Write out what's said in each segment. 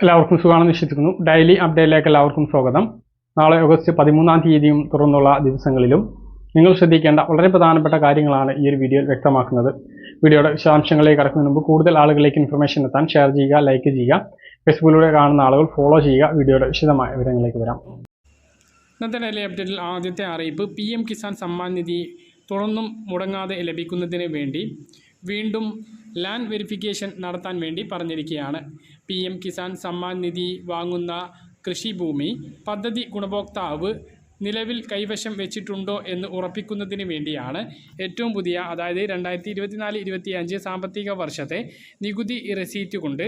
എല്ലാവർക്കും സുഖമാണെന്ന് വിശ്വസിക്കുന്നു. ഡെയിലി അപ്ഡേറ്റിലേക്ക് എല്ലാവർക്കും സ്വാഗതം. നാളെ ഓഗസ്റ്റ് പതിമൂന്നാം തീയതിയും തുറന്നുള്ള ദിവസങ്ങളിലും നിങ്ങൾ ശ്രദ്ധിക്കേണ്ട വളരെ പ്രധാനപ്പെട്ട കാര്യങ്ങളാണ് ഈ ഒരു വീഡിയോയിൽ വ്യക്തമാക്കുന്നത്. വീഡിയോയുടെ വിശദാംശങ്ങളിലേക്ക് കടക്കുന്നതിന് മുമ്പ് കൂടുതൽ ആളുകളിലേക്ക് ഇൻഫർമേഷൻ എത്താൻ ഷെയർ ചെയ്യുക ലൈക്ക് ചെയ്യുക ഫേസ്ബുക്കിലൂടെ കാണുന്ന ആളുകൾ ഫോളോ ചെയ്യുക വീഡിയോയുടെ വിശദമായ വിവരങ്ങളിലേക്ക് വരാം. ഇന്നത്തെ ഡെയിലി അപ്ഡേറ്റിൽ ആദ്യത്തെ അറിയിപ്പ് പി കിസാൻ സമ്മാൻ നിധി തുടർന്നും മുടങ്ങാതെ ലഭിക്കുന്നതിന് വേണ്ടി വീണ്ടും ലാൻഡ് വെരിഫിക്കേഷൻ നടത്താൻ വേണ്ടി പറഞ്ഞിരിക്കുകയാണ്. പി എം കിസാൻ സമ്മാൻ നിധി വാങ്ങുന്ന കൃഷിഭൂമി പദ്ധതി ഗുണഭോക്താവ് നിലവിൽ കൈവശം വെച്ചിട്ടുണ്ടോ എന്ന് ഉറപ്പിക്കുന്നതിന് വേണ്ടിയാണ് ഏറ്റവും പുതിയ അതായത് രണ്ടായിരത്തി ഇരുപത്തിനാല് ഇരുപത്തിയഞ്ച് സാമ്പത്തിക വർഷത്തെ നികുതി റെസീറ്റ് കൊണ്ട്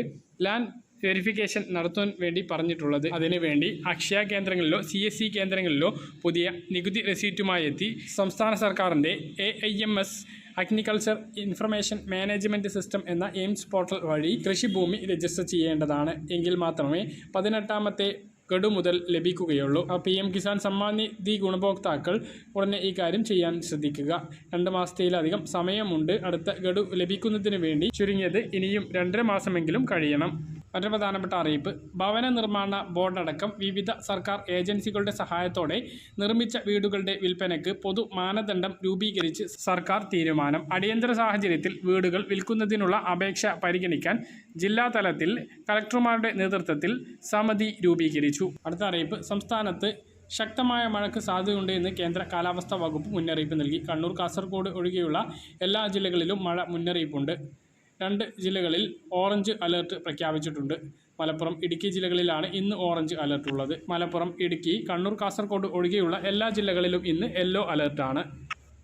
ലാൻഡ് വെരിഫിക്കേഷൻ നടത്താൻ വേണ്ടി പറഞ്ഞിട്ടുള്ളത്. അതിനുവേണ്ടി അക്ഷയ കേന്ദ്രങ്ങളിലോ സി എസ് സി കേന്ദ്രങ്ങളിലോ പുതിയ നികുതി റെസീറ്റുമായി എത്തി. സംസ്ഥാന സർക്കാരിന്റെ A I M S agriculture information management system എന്ന എയിംസ് പോർട്ടൽ വഴി കൃഷിഭൂമി രജിസ്റ്റർ ചെയ്യേണ്ടതാണ്. എങ്കിൽ മാത്രമേ പതിനെട്ടാമത്തെ ഗഡു മുതൽ ലഭിക്കുകയുള്ളൂ. പി എം കിസാൻ സമ്മാൻ നിധി ഗുണഭോക്താക്കൾ ഉടനെ ഈ കാര്യം ചെയ്യാൻ ശ്രദ്ധിക്കുക. രണ്ട് മാസത്തിലധികം സമയമുണ്ട് അടുത്ത ഗഡു ലഭിക്കുന്നതിന് വേണ്ടി ചുരുങ്ങിയത് ഇനിയും രണ്ടര മാസമെങ്കിലും കഴിയണം. മറ്റൊരു പ്രധാനപ്പെട്ട അറിയിപ്പ്. ഭവന നിർമ്മാണ ബോർഡടക്കം വിവിധ സർക്കാർ ഏജൻസികളുടെ സഹായത്തോടെ നിർമ്മിച്ച വീടുകളുടെ വിൽപ്പനയ്ക്ക് പൊതു മാനദണ്ഡം രൂപീകരിച്ച് സർക്കാർ തീരുമാനം. അടിയന്തര സാഹചര്യത്തിൽ വീടുകൾ വിൽക്കുന്നതിനുള്ള അപേക്ഷ പരിഗണിക്കാൻ ജില്ലാ തലത്തിൽ കലക്ടർമാരുടെ നേതൃത്വത്തിൽ സമിതി രൂപീകരിച്ചു. അടുത്ത അറിയിപ്പ്. സംസ്ഥാനത്ത് ശക്തമായ മഴയ്ക്ക് സാധ്യതയുണ്ട് എന്ന് കേന്ദ്ര കാലാവസ്ഥാ വകുപ്പ് മുന്നറിയിപ്പ് നൽകി. കണ്ണൂർ കാസർഗോഡ് ഒഴികെയുള്ള എല്ലാ ജില്ലകളിലും മഴ മുന്നറിയിപ്പുണ്ട്. രണ്ട് ജില്ലകളിൽ ഓറഞ്ച് അലർട്ട് പ്രഖ്യാപിച്ചിട്ടുണ്ട്. മലപ്പുറം ഇടുക്കി ജില്ലകളിലാണ് ഇന്ന് ഓറഞ്ച് അലർട്ട് ഉള്ളത്. മലപ്പുറം ഇടുക്കി കണ്ണൂർ കാസർഗോഡ് ഒഴികെയുള്ള എല്ലാ ജില്ലകളിലും ഇന്ന് യെല്ലോ അലർട്ടാണ്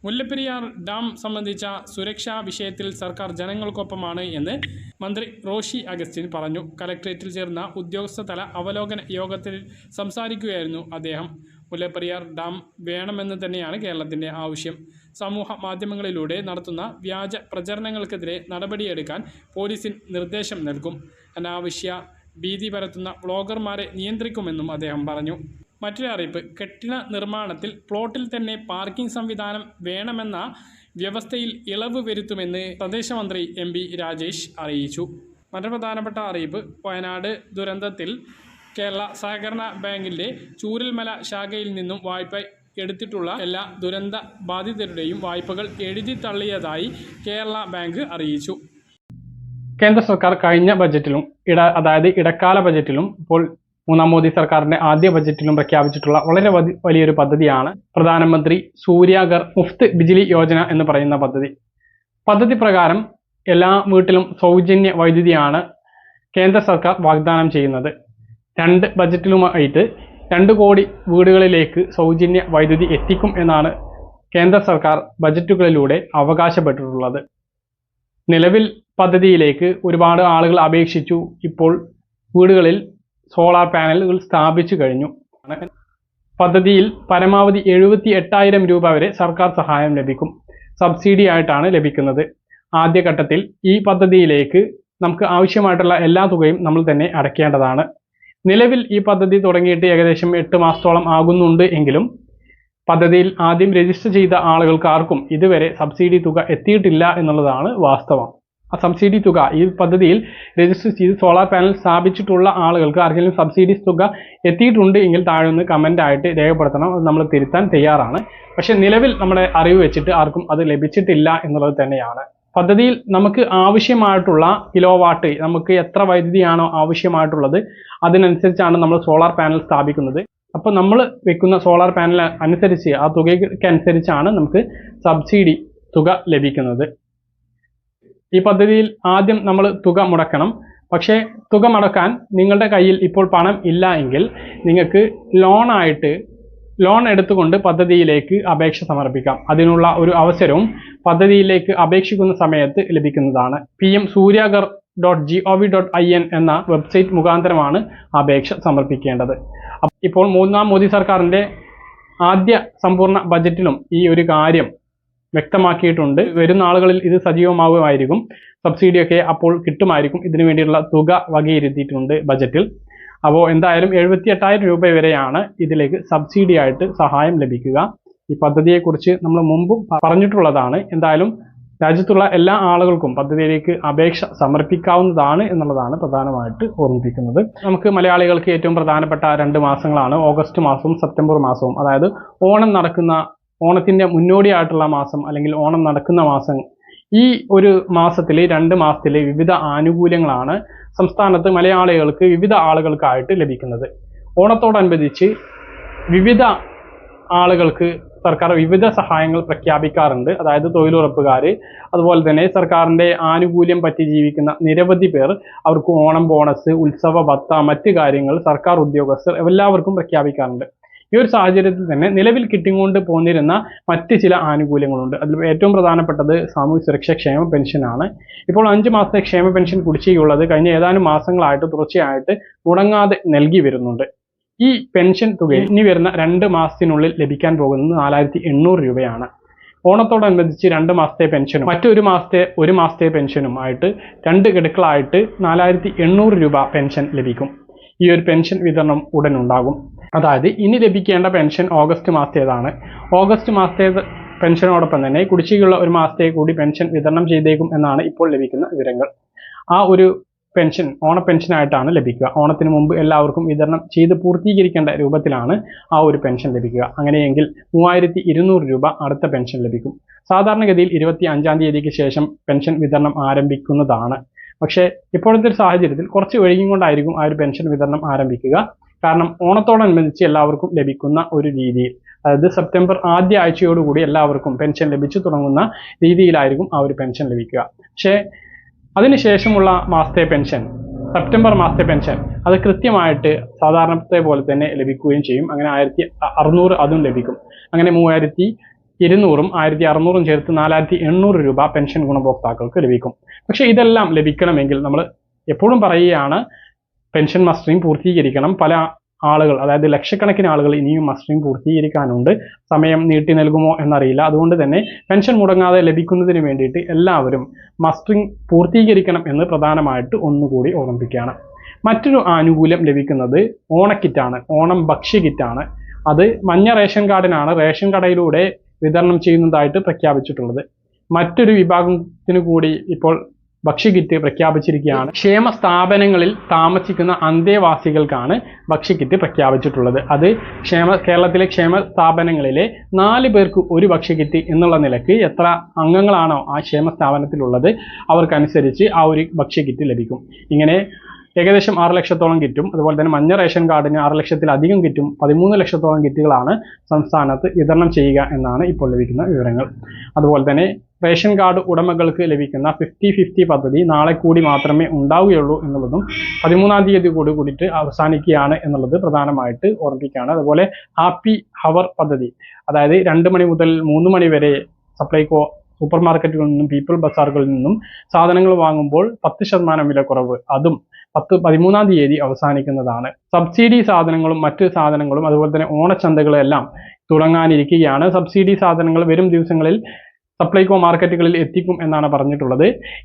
മുല്ലപ്പെരിയാർ ഡാം സംബന്ധിച്ച സുരക്ഷാ വിഷയത്തിൽ സർക്കാർ ജനങ്ങൾക്കൊപ്പമാണ് എന്ന് മന്ത്രി റോഷി അഗസ്റ്റിൻ പറഞ്ഞു. കലക്ട്രേറ്റിൽ ചേർന്ന ഉദ്യോഗസ്ഥതല അവലോകന യോഗത്തിൽ സംസാരിക്കുകയായിരുന്നു അദ്ദേഹം. മുല്ലപ്പെരിയാർ ഡാം വേണമെന്ന് തന്നെയാണ് കേരളത്തിന്റെ ആവശ്യം. സമൂഹ മാധ്യമങ്ങളിലൂടെ നടത്തുന്ന വ്യാജ പ്രചരണങ്ങൾക്കെതിരെ നടപടിയെടുക്കാൻ പോലീസിന് നിർദ്ദേശം നൽകും. അനാവശ്യ ഭീതി പരത്തുന്ന വ്ളോഗർമാരെ നിയന്ത്രിക്കുമെന്നും അദ്ദേഹം പറഞ്ഞു. മറ്റൊരു അറിയിപ്പ് കെട്ടിട നിർമ്മാണത്തിൽ പ്ലോട്ടിൽ തന്നെ പാർക്കിംഗ് സംവിധാനം വേണമെന്ന വ്യവസ്ഥയിൽ ഇളവ് വരുത്തുമെന്ന് പ്രദേശമന്ത്രി എം രാജേഷ് അറിയിച്ചു. മറ്റൊരു പ്രധാനപ്പെട്ട അറിയിപ്പ് വയനാട് ദുരന്തത്തിൽ കേരള സഹകരണ ബാങ്കിന്റെ ചൂരൽമല ശാഖയിൽ നിന്നും വായ്പ എടുത്തിട്ടുള്ള എല്ലാ ദുരന്ത ബാധിതരുടെയും വായ്പകൾ എഴുതി തള്ളിയതായി കേരള ബാങ്ക് അറിയിച്ചു. കേന്ദ്ര സർക്കാർ കഴിഞ്ഞ ബജറ്റിലും ഇട അതായത് ഇടക്കാല ബജറ്റിലും ഇപ്പോൾ മൂന്നാം മോദി സർക്കാരിന്റെ ആദ്യ ബജറ്റിലും പ്രഖ്യാപിച്ചിട്ടുള്ള വളരെ വലിയൊരു പദ്ധതിയാണ് പ്രധാനമന്ത്രി സൂര്യാഗർ മുഫ്ത് ബിജിലി യോജന എന്ന് പറയുന്ന പദ്ധതി. പദ്ധതി പ്രകാരം എല്ലാ വീട്ടിലും സൗജന്യ വൈദ്യുതിയാണ് കേന്ദ്ര സർക്കാർ വാഗ്ദാനം ചെയ്യുന്നത്. രണ്ട് ബജറ്റിലുമായിട്ട് രണ്ട് കോടി വീടുകളിലേക്ക് സൗജന്യ വൈദ്യുതി എത്തിക്കും എന്നാണ് കേന്ദ്ര സർക്കാർ ബജറ്റുകളിലൂടെ അവകാശപ്പെട്ടിട്ടുള്ളത്. നിലവിൽ പദ്ധതിയിലേക്ക് ഒരുപാട് ആളുകൾ അപേക്ഷിച്ചു. ഇപ്പോൾ വീടുകളിൽ സോളാർ പാനലുകൾ സ്ഥാപിച്ചു കഴിഞ്ഞു. പദ്ധതിയിൽ പരമാവധി എഴുപത്തി എട്ടായിരം രൂപ വരെ സർക്കാർ സഹായം ലഭിക്കും. സബ്സിഡി ആയിട്ടാണ് ലഭിക്കുന്നത്. ആദ്യഘട്ടത്തിൽ ഈ പദ്ധതിയിലേക്ക് നമുക്ക് ആവശ്യമായിട്ടുള്ള എല്ലാ തുകയും നമ്മൾ തന്നെ അടയ്ക്കേണ്ടതാണ്. നിലവിൽ ഈ പദ്ധതി തുടങ്ങിയിട്ട് ഏകദേശം എട്ട് മാസത്തോളം ആകുന്നുണ്ട് എങ്കിലും പദ്ധതിയിൽ ആദ്യം രജിസ്റ്റർ ചെയ്ത ആളുകൾക്ക് ആർക്കും ഇതുവരെ സബ്സിഡി തുക എത്തിയിട്ടില്ല എന്നുള്ളതാണ് വാസ്തവം. ആ സബ്സിഡി തുക ഈ പദ്ധതിയിൽ രജിസ്റ്റർ ചെയ്ത് സോളാർ പാനൽ സ്ഥാപിച്ചിട്ടുള്ള ആളുകൾക്ക് ആർക്കെങ്കിലും സബ്സിഡി തുക എത്തിയിട്ടുണ്ട് എങ്കിൽ താഴെ നിന്ന് കമന്റ് ആയിട്ട് രേഖപ്പെടുത്തണം. അത് നമ്മൾ തിരുത്താൻ തയ്യാറാണ്. പക്ഷേ നിലവിൽ നമ്മുടെ അറിവ് വെച്ചിട്ട് ആർക്കും അത് ലഭിച്ചിട്ടില്ല എന്നുള്ളത് തന്നെയാണ്. പദ്ധതിയിൽ നമുക്ക് ആവശ്യമായിട്ടുള്ള കിലോ വാട്ട് നമുക്ക് എത്ര വൈദ്യുതിയാണോ ആവശ്യമായിട്ടുള്ളത് അതിനനുസരിച്ചാണ് നമ്മൾ സോളാർ പാനൽ സ്ഥാപിക്കുന്നത്. അപ്പോൾ നമ്മൾ വെക്കുന്ന സോളാർ പാനൽ അനുസരിച്ച് ആ തുകയ്ക്ക് അനുസരിച്ചാണ് നമുക്ക് സബ്സിഡി തുക ലഭിക്കുന്നത്. ഈ പദ്ധതിയിൽ ആദ്യം നമ്മൾ തുക മുടക്കണം. പക്ഷേ തുക മുടക്കാൻ നിങ്ങളുടെ കയ്യിൽ ഇപ്പോൾ പണം ഇല്ല എങ്കിൽ നിങ്ങൾക്ക് ലോണായിട്ട് ലോൺ എടുത്തുകൊണ്ട് പദ്ധതിയിലേക്ക് അപേക്ഷ സമർപ്പിക്കാം. അതിനുള്ള ഒരു അവസരവും പദ്ധതിയിലേക്ക് അപേക്ഷിക്കുന്ന സമയത്ത് ലഭിക്കുന്നതാണ്. P M Suryaghar dot G O V dot I N എന്ന വെബ്സൈറ്റ് മുഖാന്തരമാണ് അപേക്ഷ സമർപ്പിക്കേണ്ടത്. ഇപ്പോൾ മൂന്നാം മോദി സർക്കാരിന്റെ ആദ്യ സമ്പൂർണ ബജറ്റിലും ഈ ഒരു കാര്യം വ്യക്തമാക്കിയിട്ടുണ്ട്. വരുന്ന ആളുകളിൽ ഇത് സജീവമാവുമായിരിക്കും. സബ്സിഡിയൊക്കെ അപ്പോൾ കിട്ടുമായിരിക്കും. ഇതിനു വേണ്ടിയുള്ള തുക വകയിരുത്തിയിട്ടുണ്ട് ബജറ്റിൽ. അപ്പോൾ എന്തായാലും എഴുപത്തി എട്ടായിരം രൂപ വരെയാണ് ഇതിലേക്ക് സബ്സിഡി ആയിട്ട് സഹായം ലഭിക്കുക. ഈ പദ്ധതിയെക്കുറിച്ച് നമ്മൾ മുമ്പും പറഞ്ഞിട്ടുള്ളതാണ്. എന്തായാലും രാജ്യത്തുള്ള എല്ലാ ആളുകൾക്കും പദ്ധതിയിലേക്ക് അപേക്ഷ സമർപ്പിക്കാവുന്നതാണ് എന്നുള്ളതാണ് പ്രധാനമായിട്ട് ഓർമ്മിപ്പിക്കുന്നത്. നമുക്ക് മലയാളികൾക്ക് ഏറ്റവും പ്രധാനപ്പെട്ട രണ്ട് മാസങ്ങളാണ്. ഓഗസ്റ്റ് മാസവും സെപ്റ്റംബർ മാസവും. അതായത് ഓണം നടക്കുന്ന ഓണത്തിന്റെ മുന്നോടിയായിട്ടുള്ള മാസം അല്ലെങ്കിൽ ഓണം നടക്കുന്ന മാസം ഈ ഒരു മാസത്തിൽ രണ്ട് മാസത്തിലെ വിവിധ ആനുകൂല്യങ്ങളാണ് സംസ്ഥാനത്ത് മലയാളികൾക്ക് വിവിധ ആളുകൾക്കായിട്ട് ലഭിക്കുന്നത്. ഓണത്തോടനുബന്ധിച്ച് വിവിധ ആളുകൾക്ക് സർക്കാർ വിവിധ സഹായങ്ങൾ പ്രഖ്യാപിക്കാറുണ്ട്. അതായത് തൊഴിലുറപ്പുകാർ അതുപോലെ തന്നെ സർക്കാരിന്റെ ആനുകൂല്യം പറ്റി ജീവിക്കുന്ന നിരവധി പേർ അവർക്ക് ഓണം ബോണസ് ഉത്സവ ഭത്ത മറ്റ് കാര്യങ്ങൾ സർക്കാർ ഉദ്യോഗസ്ഥർ എല്ലാവർക്കും പ്രഖ്യാപിക്കാറുണ്ട്. ഈ ഒരു സാഹചര്യത്തിൽ തന്നെ നിലവിൽ കിട്ടിക്കൊണ്ട് പോന്നിരുന്ന മറ്റ് ചില ആനുകൂല്യങ്ങളുണ്ട്. അതിൽ ഏറ്റവും പ്രധാനപ്പെട്ടത് സാമൂഹ്യ സുരക്ഷാ ക്ഷേമ പെൻഷനാണ് ഇപ്പോൾ അഞ്ച് മാസത്തെ ക്ഷേമ പെൻഷൻ കുടിശ്ശികയുള്ളത് കഴിഞ്ഞ ഏതാനും മാസങ്ങളായിട്ട് തുടർച്ചയായിട്ട് മുടങ്ങാതെ നൽകി വരുന്നുണ്ട്. ഈ പെൻഷൻ തുക ഇനി വരുന്ന രണ്ട് മാസത്തിനുള്ളിൽ ലഭിക്കാൻ പോകുന്നത് നാലായിരത്തി എണ്ണൂറ് രൂപയാണ്. ഓണത്തോടനുബന്ധിച്ച് രണ്ട് മാസത്തെ പെൻഷനും മറ്റൊരു മാസത്തെ ഒരു മാസത്തെ പെൻഷനും ആയിട്ട് രണ്ട് ഗഡുക്കളായിട്ട് നാലായിരത്തി എണ്ണൂറ് രൂപ പെൻഷൻ ലഭിക്കും. ഈ ഒരു പെൻഷൻ വിതരണം ഉടൻ ഉണ്ടാകും. അതായത് ഇനി ലഭിക്കേണ്ട പെൻഷൻ ഓഗസ്റ്റ് മാസത്തേതാണ്. ഓഗസ്റ്റ് മാസത്തെ പെൻഷനോടൊപ്പം തന്നെ കുടിശ്ശികയുള്ള ഒരു മാസത്തെ കൂടി പെൻഷൻ വിതരണം ചെയ്തേക്കും എന്നാണ് ഇപ്പോൾ ലഭിക്കുന്ന വിവരങ്ങൾ. ആ ഒരു പെൻഷൻ ഓണ പെൻഷനായിട്ടാണ് ലഭിക്കുക. ഓണത്തിന് മുമ്പ് എല്ലാവർക്കും വിതരണം ചെയ്ത് പൂർത്തീകരിക്കേണ്ട രൂപത്തിലാണ് ആ ഒരു പെൻഷൻ ലഭിക്കുക. അങ്ങനെയെങ്കിൽ മൂവായിരത്തി ഇരുന്നൂറ് രൂപ അടുത്ത പെൻഷൻ ലഭിക്കും. സാധാരണഗതിയിൽ ഇരുപത്തി അഞ്ചാം തീയതിക്ക് ശേഷം പെൻഷൻ വിതരണം ആരംഭിക്കുന്നതാണ്. പക്ഷേ ഇപ്പോഴത്തെ ഒരു സാഹചര്യത്തിൽ കുറച്ച് ഒഴുകിയും കൊണ്ടായിരിക്കും ആ ഒരു പെൻഷൻ വിതരണം ആരംഭിക്കുക. കാരണം ഓണത്തോടനുബന്ധിച്ച് എല്ലാവർക്കും ലഭിക്കുന്ന ഒരു രീതിയിൽ അതായത് സെപ്റ്റംബർ ആദ്യ ആഴ്ചയോടുകൂടി എല്ലാവർക്കും പെൻഷൻ ലഭിച്ചു തുടങ്ങുന്ന രീതിയിലായിരിക്കും ആ ഒരു പെൻഷൻ ലഭിക്കുക. പക്ഷേ അതിനുശേഷമുള്ള മാസത്തെ പെൻഷൻ സെപ്റ്റംബർ മാസത്തെ പെൻഷൻ അത് കൃത്യമായിട്ട് സാധാരണത്തെ പോലെ തന്നെ ലഭിക്കുകയും ചെയ്യും. അങ്ങനെ ആയിരത്തി അറുന്നൂറ് അതും ലഭിക്കും. അങ്ങനെ മൂവായിരത്തി ഇരുന്നൂറും ആയിരത്തി അറുന്നൂറും ചേർത്ത് നാലായിരത്തി എണ്ണൂറ് രൂപ പെൻഷൻ ഗുണഭോക്താക്കൾക്ക് ലഭിക്കും. പക്ഷേ ഇതെല്ലാം ലഭിക്കണമെങ്കിൽ നമ്മൾ എപ്പോഴും പറയുകയാണ് പെൻഷൻ മസ്റ്ററിംഗ് പൂർത്തീകരിക്കണം. പല ആളുകൾ അതായത് ലക്ഷക്കണക്കിന് ആളുകൾ ഇനിയും മസ്റ്ററിംഗ് പൂർത്തീകരിക്കാനുണ്ട്. സമയം നീട്ടി നൽകുമോ എന്നറിയില്ല. അതുകൊണ്ട് തന്നെ പെൻഷൻ മുടങ്ങാതെ ലഭിക്കുന്നതിന് വേണ്ടിയിട്ട് എല്ലാവരും മസ്റ്ററിംഗ് പൂർത്തീകരിക്കണം എന്ന് പ്രധാനമായിട്ട് ഒന്നുകൂടി ഓർമ്മിപ്പിക്കുകയാണ്. മറ്റൊരു ആനുകൂല്യം ലഭിക്കുന്നത് ഓണക്കിറ്റാണ്. ഓണം ഭക്ഷ്യ കിറ്റാണ് അത് മഞ്ഞ റേഷൻ കാർഡിനാണ്. റേഷൻ കടയിലൂടെ വിതരണം ചെയ്യുന്നതായിട്ട് പ്രഖ്യാപിച്ചിട്ടുള്ളത്. മറ്റൊരു വിഭാഗത്തിനു കൂടി ഇപ്പോൾ ഭക്ഷ്യക്കിറ്റ് പ്രഖ്യാപിച്ചിരിക്കുകയാണ്. ക്ഷേമ സ്ഥാപനങ്ങളിൽ താമസിക്കുന്ന അന്തേവാസികൾക്കാണ് ഭക്ഷ്യക്കിറ്റ് പ്രഖ്യാപിച്ചിട്ടുള്ളത്. അത് ക്ഷേമ കേരളത്തിലെ ക്ഷേമ സ്ഥാപനങ്ങളിലെ നാല് പേർക്ക് ഒരു ഭക്ഷ്യക്കിറ്റ് എന്നുള്ള നിലയ്ക്ക് എത്ര അംഗങ്ങളാണോ ആ ക്ഷേമ സ്ഥാപനത്തിലുള്ളത് അവർക്കനുസരിച്ച് ആ ഒരു ഭക്ഷ്യക്കിറ്റ് ലഭിക്കും. ഇങ്ങനെ ഏകദേശം ആറ് ലക്ഷത്തോളം കിറ്റും അതുപോലെ തന്നെ മഞ്ഞ റേഷൻ കാർഡിന് ആറ് ലക്ഷത്തിലധികം കിറ്റും പതിമൂന്ന് ലക്ഷത്തോളം കിറ്റുകളാണ് സംസ്ഥാനത്ത് വിതരണം ചെയ്യുക എന്നാണ് ഇപ്പോൾ ലഭിക്കുന്ന വിവരങ്ങൾ. അതുപോലെ തന്നെ റേഷൻ കാർഡ് ഉടമകൾക്ക് ലഭിക്കുന്ന ഫിഫ്റ്റി ഫിഫ്റ്റി പദ്ധതി നാളെ കൂടി മാത്രമേ ഉണ്ടാവുകയുള്ളൂ എന്നുള്ളതും പതിമൂന്നാം തീയതി കൂടി കൂടിയിട്ട് അവസാനിക്കുകയാണ് എന്നുള്ളത് പ്രധാനമായിട്ട് ഓർമ്മിക്കുകയാണ് അതുപോലെ ഹാപ്പി ഹവർ പദ്ധതി അതായത് രണ്ട് മണി മുതൽ മൂന്ന് മണി വരെ സപ്ലൈകോ സൂപ്പർ മാർക്കറ്റുകളിൽ നിന്നും പീപ്പിൾ ബസാറുകളിൽ നിന്നും സാധനങ്ങൾ വാങ്ങുമ്പോൾ പത്ത് ശതമാനം വില കുറവ് അതും പത്ത് പതിമൂന്നാം തീയതി അവസാനിക്കുന്നതാണ്. സബ്സിഡി സാധനങ്ങളും മറ്റു സാധനങ്ങളും അതുപോലെ തന്നെ ഓണച്ചന്തകളും എല്ലാം തുടങ്ങാനിരിക്കുകയാണ്. സബ്സിഡി സാധനങ്ങൾ വരും ദിവസങ്ങളിൽ സപ്ലൈകോ മാർക്കറ്റുകളിൽ എത്തിക്കും എന്നാണ് പറഞ്ഞിട്ടുള്ളത്.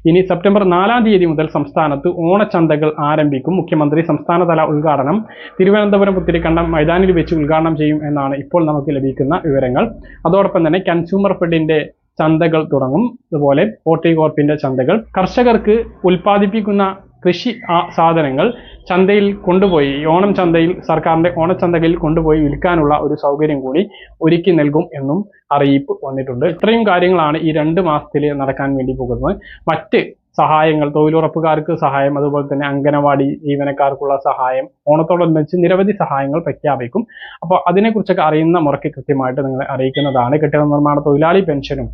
ഇനി സെപ്റ്റംബർ നാലാം തീയതി മുതൽ സംസ്ഥാനത്ത് ഓണച്ചന്തകൾ ആരംഭിക്കും. മുഖ്യമന്ത്രി സംസ്ഥാനതല ഉദ്ഘാടനം തിരുവനന്തപുരം പുത്തിരിക്കണ്ടം മൈതാനിൽ വെച്ച് ഉദ്ഘാടനം ചെയ്യും എന്നാണ് ഇപ്പോൾ നമുക്ക് ലഭിക്കുന്ന വിവരങ്ങൾ. അതോടൊപ്പം തന്നെ കൺസ്യൂമർ ഫെഡിന്റെ ചന്തകൾ തുടങ്ങും. അതുപോലെ ഹോർട്ടികോർപ്പിന്റെ ചന്തകൾ. കർഷകർക്ക് ഉൽപ്പാദിപ്പിക്കുന്ന കൃഷി സാധനങ്ങൾ ചന്തയിൽ കൊണ്ടുപോയി ഓണം ചന്തയിൽ സർക്കാരിന്റെ ഓണച്ചന്തകളിൽ കൊണ്ടുപോയി വിൽക്കാനുള്ള ഒരു സൗകര്യം കൂടി ഒരുക്കി നൽകും എന്നും അറിയിപ്പ് വന്നിട്ടുണ്ട്. ഇത്രയും കാര്യങ്ങളാണ് ഈ രണ്ട് മാസത്തിൽ നടക്കാൻ വേണ്ടി പോകുന്നത്. മറ്റ് സഹായങ്ങൾ തൊഴിലുറപ്പുകാർക്ക് സഹായം അതുപോലെ തന്നെ അംഗനവാടി ജീവനക്കാർക്കുള്ള സഹായം ഓണത്തോടനുബന്ധിച്ച് നിരവധി സഹായങ്ങൾ പ്രഖ്യാപിക്കും. അപ്പോൾ അതിനെക്കുറിച്ചൊക്കെ അറിയുന്ന മുറയ്ക്ക് കൃത്യമായിട്ട് നിങ്ങളെ അറിയിക്കുന്നതാണ്. കെട്ടിട നിർമ്മാണ തൊഴിലാളി പെൻഷനും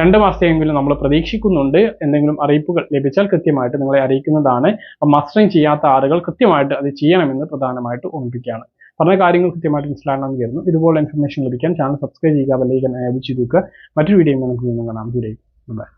രണ്ട് മാസത്തെയെങ്കിലും നമ്മൾ പ്രതീക്ഷിക്കുന്നുണ്ട് എന്തെങ്കിലും അറിയിപ്പുകൾ ലഭിച്ചാൽ കൃത്യമായിട്ട് നിങ്ങളെ അറിയിക്കുന്നതാണ്. മസ്റ്ററിങ് ചെയ്യാത്ത ആളുകൾ കൃത്യമായിട്ട് അത് ചെയ്യണമെന്ന് പ്രധാനമായിട്ട് ഓർമ്മിപ്പിക്കുകയാണ്. പറഞ്ഞ കാര്യങ്ങൾ കൃത്യമായിട്ട് മനസ്സിലാക്കണമെന്ന് കരുതുന്നു. ഇതുപോലെ ഇൻഫർമേഷൻ ലഭിക്കാൻ ചാനൽ സബ്സ്ക്രൈബ് ചെയ്യുക ബെല്ലൈക്കൻ ഞാൻ അയച്ചു ചെയ്യുക മറ്റൊരു വീഡിയോ നമുക്ക് കാണാം. ദൂരേക്ക് ബൈ